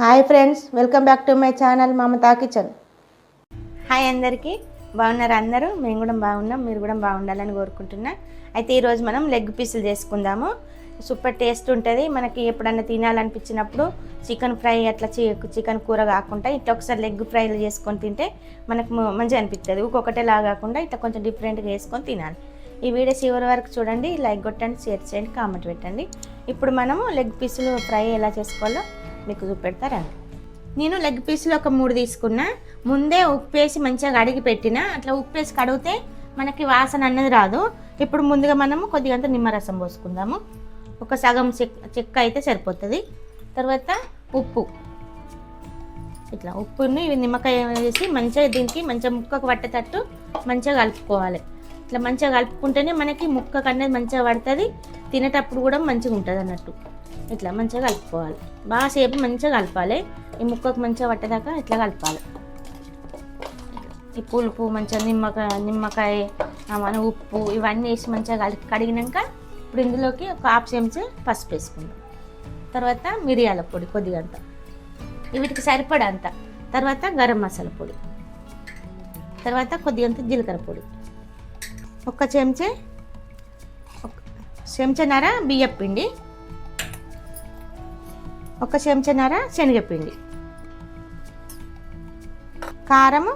Hi friends welcome back to my channel Mamata kitchen. Hi అందరికీ బాగున్నారు అందరూ? మేము కూడా బాగున్నాం మీరు కూడా బాగుండాలని కోరుకుంటున్నా. అయితే ఈరోజు మనం లెగ్ పీసులు చేసుకుందాము. సూపర్ టేస్ట్ ఉంటుంది. మనకి ఎప్పుడన్నా తినాలనిపించినప్పుడు చికెన్ ఫ్రై అట్లా చికెన్ కూర కాకుండా ఇట్లా ఒకసారి లెగ్ ఫ్రైలు చేసుకొని తింటే మనకు మంచిగా అనిపిస్తుంది ఒక్కొక్కటేలా కాకుండా ఇట్లా కొంచెం డిఫరెంట్గా వేసుకొని తినాలి. ఈ వీడియో చివరి వరకు చూడండి లైక్ కొట్టండి షేర్ చేయండి కామెంట్ పెట్టండి. ఇప్పుడు మనము లెగ్ పీసులు ఫ్రై ఎలా చేసుకోవాలో మీకు చూపెడతారా? నేను లెగ్ పీసులు ఒక మూడు తీసుకున్నా. ముందే ఉప్పు వేసి మంచిగా కడిగి పెట్టిన. అట్లా ఉప్పు వేసి కడిగితే మనకి వాసన అన్నది రాదు. ఇప్పుడు ముందుగా మనము కొద్దిగా నిమ్మరసం పోసుకుందాము. ఒక సగం చెక్క చెక్క అయితే సరిపోతుంది. తర్వాత ఉప్పు. ఇట్లా ఉప్పుని ఇవి నిమ్మకాయ వేసి మంచిగా దీనికి మంచిగా ముక్కకు పట్టేటట్టు మంచిగా కలుపుకోవాలి. ఇట్లా మంచిగా కలుపుకుంటేనే మనకి ముక్కకు అనేది మంచిగా పడుతుంది. తినేటప్పుడు కూడా మంచిగా ఉంటుంది అన్నట్టు ఇట్లా మంచిగా కలుపుకోవాలి. బాగా సేపు మంచిగా కలపాలి. ఈ ముక్కకు మంచిగా పట్టేదాకా ఇట్లా కలపాలి. ఈ పులుపు మంచిగా నిమ్మకాయ నిమ్మకాయ మన ఉప్పు ఇవన్నీ వేసి మంచిగా కలిపి కడిగినాక ఇప్పుడు ఇందులోకి ఒక హాఫ్ చెంచా పసుపు వేసుకుందాం. తర్వాత మిరియాల పొడి కొద్దిగా అంత. వీటికి సరిపడా అంత. తర్వాత గరం మసాలా పొడి. తర్వాత కొద్దిగంత జీలకర్ర పొడి. ఒక చెంచా చెంచనర బియ్యం పిండి ఒక చెంచనర శనగపిండి. కారము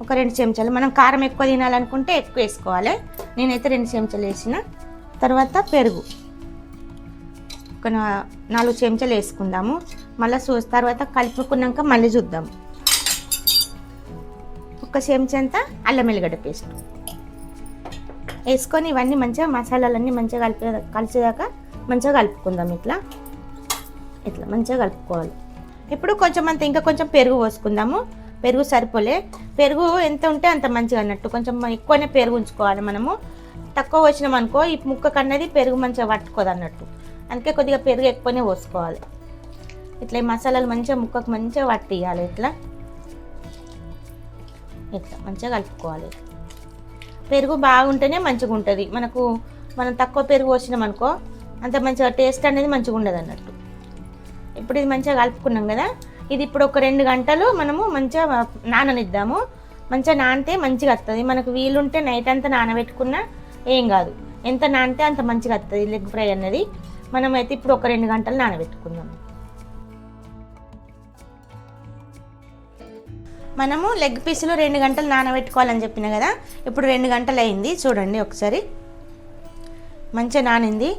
ఒక రెండు చెంచాలు. మనం కారం ఎక్కువ తినాలనుకుంటే ఎక్కువ వేసుకోవాలి. నేనైతే రెండు చెంచాలు వేసిన తర్వాత పెరుగు. ఒక నాలుగు చెంచాలు వేసుకుందాము. మళ్ళీ చూసి తర్వాత కలుపుకున్నాక మళ్ళీ చూద్దాం. ఒక చెంచంత అల్లం వెల్లిగడ్డ పేస్ట్. వేసుకొని ఇవన్నీ మంచిగా మసాలాలన్నీ మంచిగా కలిపి కలిసేదాకా మంచిగా కలుపుకుందాం ఇట్లా. ఇట్లా మంచిగా కలుపుకోవాలి. ఇప్పుడు కొంచెం అంత ఇంకా కొంచెం పెరుగు పోసుకుందాము. పెరుగు సరిపోలే. పెరుగు ఎంత ఉంటే అంత మంచిగా అన్నట్టు కొంచెం ఎక్కువనే పెరుగు ఉంచుకోవాలి మనము. తక్కువ వచ్చినాం అనుకో ఈ ముక్క కన్నది పెరుగు మంచిగా పట్టుకోదు అన్నట్టు. అందుకే కొద్దిగా పెరుగు ఎక్కువనే పోసుకోవాలి. ఇట్లా ఈ మసాలాలు మంచిగా ముక్కకు మంచిగా పట్టియాలి ఇట్లా. ఇట్లా మంచిగా కలుపుకోవాలి. పెరుగు బాగుంటేనే మంచిగా ఉంటుంది మనకు మనం తక్కువ పెరుగు వచ్చినాం అనుకో అంత మంచిగా టేస్ట్ అనేది మంచిగా ఉండదు అన్నట్టు. ఇప్పుడు ఇది మంచిగా కలుపుకున్నాం కదా. ఇది ఇప్పుడు ఒక రెండు గంటలు మనము మంచిగా నాననిద్దాము. మంచిగా నానితే మంచిగా వస్తుంది మనకు వీలుంటే నైట్ అంతా నానబెట్టుకున్నా ఏం కాదు. ఎంత నానితే అంత మంచిగా వస్తుంది లెగ్ ఫ్రై అన్నది. మనం అయితే ఇప్పుడు ఒక రెండు గంటలు నానబెట్టుకుందాం. మనము లెగ్ పీసులు రెండు గంటలు నానబెట్టుకోవాలని చెప్పిన కదా. ఇప్పుడు రెండు గంటలు అయింది చూడండి ఒకసారి. మంచిగా నానింది.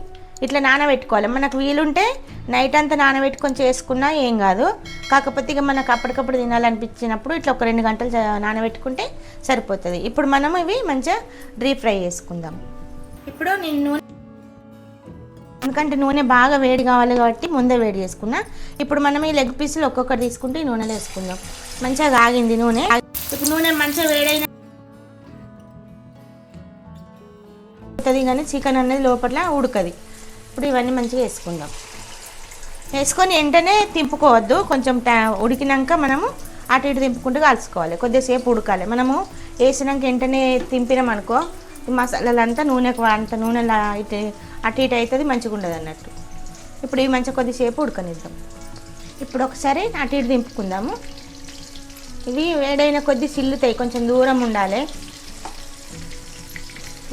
ఇట్లా నానబెట్టుకోవాలి. మనకు వీలుంటే నైట్ అంతా నానబెట్టుకొని చేసుకున్నా ఏం కాదు. కాకపోతే ఇక మనకు అప్పటికప్పుడు తినాలనిపించినప్పుడు ఇట్లా ఒక రెండు గంటలు నానబెట్టుకుంటే సరిపోతుంది. ఇప్పుడు మనం ఇవి మంచిగా డీప్ ఫ్రై చేసుకుందాం. ఇప్పుడు నేను నూనె ఎందుకంటే నూనె బాగా వేడి కావాలి కాబట్టి ముందే వేడి చేసుకున్నా. ఇప్పుడు మనం ఈ లెగ్ పీసులు ఒక్కొక్కటి తీసుకుంటే ఈ నూనెలో వేసుకుందాం. మంచిగా కాగింది నూనె. ఇప్పుడు నూనె మంచిగా వేడైన ఉడుకుతుంది కానీ చికెన్ అనేది లోపల ఉడకది. ఇప్పుడు ఇవన్నీ మంచిగా వేసుకుందాం. వేసుకొని వెంటనే తింపుకోవద్దు. కొంచెం టా ఉడికినాక మనము అటు ఇటు తింపుకుంటూ కాల్చుకోవాలి. కొద్దిసేపు ఉడకాలి. మనము వేసినాక వెంటనే తింపినాం అనుకో మసాలాలంతా నూనెకు అంత నూనె ఇటు అటు ఇటు అవుతుంది మంచిగా ఉండదు అన్నట్టు. ఇప్పుడు ఇవి మంచిగా కొద్దిసేపు ఉడకనిద్దాం. ఇప్పుడు ఒకసారి అటు ఇటు దింపుకుందాము ఇవి వేడైన కొద్ది సిల్లుతాయి కొంచెం దూరం ఉండాలి.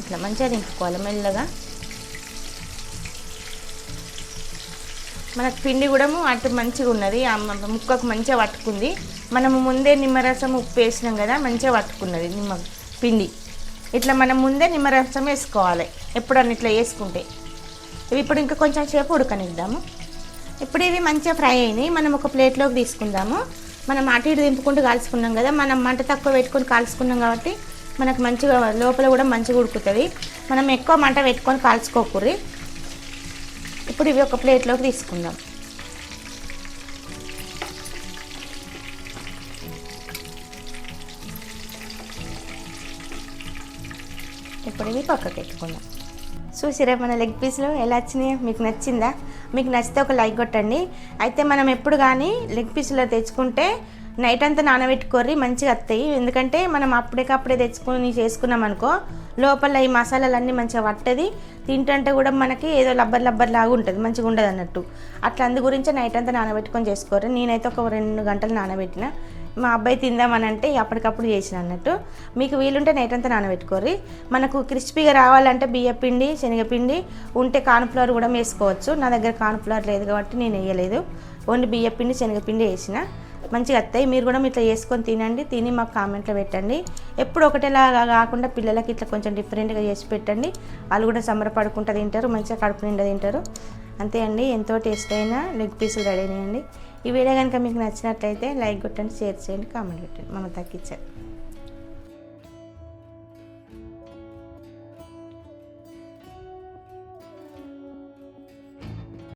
ఇట్లా మంచిగా దింపుకోవాలి మెల్లగా. మనకు పిండి కూడా అటు మంచిగా ఉన్నది ముక్కకు మంచిగా పట్టుకుంది. మనము ముందే నిమ్మరసం ఉప్పు వేసినాం కదా మంచిగా పట్టుకున్నది నిమ్మ పిండి. ఇట్లా మనం ముందే నిమ్మరసం వేసుకోవాలి ఎప్పుడన్నా ఇట్లా వేసుకుంటే. ఇవి ఇప్పుడు ఇంకా కొంచెం సేపు ఉడకనిద్దాము. ఇప్పుడు ఇవి మంచిగా ఫ్రై అయినాయి మనం ఒక ప్లేట్లోకి తీసుకుందాము. మనం అటు ఇటు దింపుకుంటూ కాల్చుకున్నాం కదా మనం మంట తక్కువ పెట్టుకొని కాల్చుకున్నాం కాబట్టి మనకు మంచిగా లోపల కూడా మంచిగా ఉడుకుతుంది. మనం ఎక్కువ మంట పెట్టుకొని కాల్చుకోకూరి ఇప్పుడు ఇవి ఒక ప్లేట్లోకి తీసుకుందాం. ఇప్పుడు ఇవి పక్కకి పెట్టుకుందాం. చూసిరా మన లెగ్ పీస్లు ఎలా వచ్చినాయో? మీకు నచ్చిందా? మీకు నచ్చితే ఒక లైక్ కొట్టండి. అయితే మనం ఎప్పుడు కానీ లెగ్ పీస్లో తెచ్చుకుంటే నైట్ అంతా నానబెట్టుకోర్రి మంచిగా వస్తాయి ఎందుకంటే మనం అప్పటికప్పుడే తెచ్చుకొని చేసుకున్నాం అనుకో లోపల ఈ మసాలాలన్నీ మంచిగా పట్టది తింటుంటే కూడా మనకి ఏదో లబ్బర్ లబ్బర్ లాగా ఉంటుంది మంచిగా ఉండదు అన్నట్టు. అట్లా అందు గురించి నైట్ అంతా నానబెట్టుకొని చేసుకోరు నేనైతే ఒక రెండు గంటలు నానబెట్టిన. మా అబ్బాయి తిందామని అంటే అప్పటికప్పుడు చేసిన అన్నట్టు. మీకు వీలుంటే నైట్ అంతా నానబెట్టుకోరి మనకు క్రిస్పీగా రావాలంటే బియ్యపిండి శనగపిండి ఉంటే కార్న్ఫ్లవర్ కూడా వేసుకోవచ్చు. నా దగ్గర కార్న్ఫ్లవర్ లేదు కాబట్టి నేను వేయలేదు. ఓన్లీ బియ్యపిండి శనగపిండి వేసిన. మంచిగా వస్తాయి మీరు కూడా ఇట్లా చేసుకొని తినండి. తిని మాకు కామెంట్లో పెట్టండి. ఎప్పుడు ఒకటేలాగా కాకుండా పిల్లలకి ఇట్లా కొంచెం డిఫరెంట్గా చేసి పెట్టండి. వాళ్ళు కూడా సంబరపడుకుంటూ తింటారు మంచిగా కడుపు నిండా తింటారు. అంతే అండి. ఎంతో టేస్ట్ అయినా లెగ్ పీసులు రెడీ అయినాయండి. ఈ వీడియో కనుక మీకు నచ్చినట్లయితే లైక్ కొట్టండి షేర్ చేయండి కామెంట్ పెట్టండి మమ్మల్ని తగ్గించారు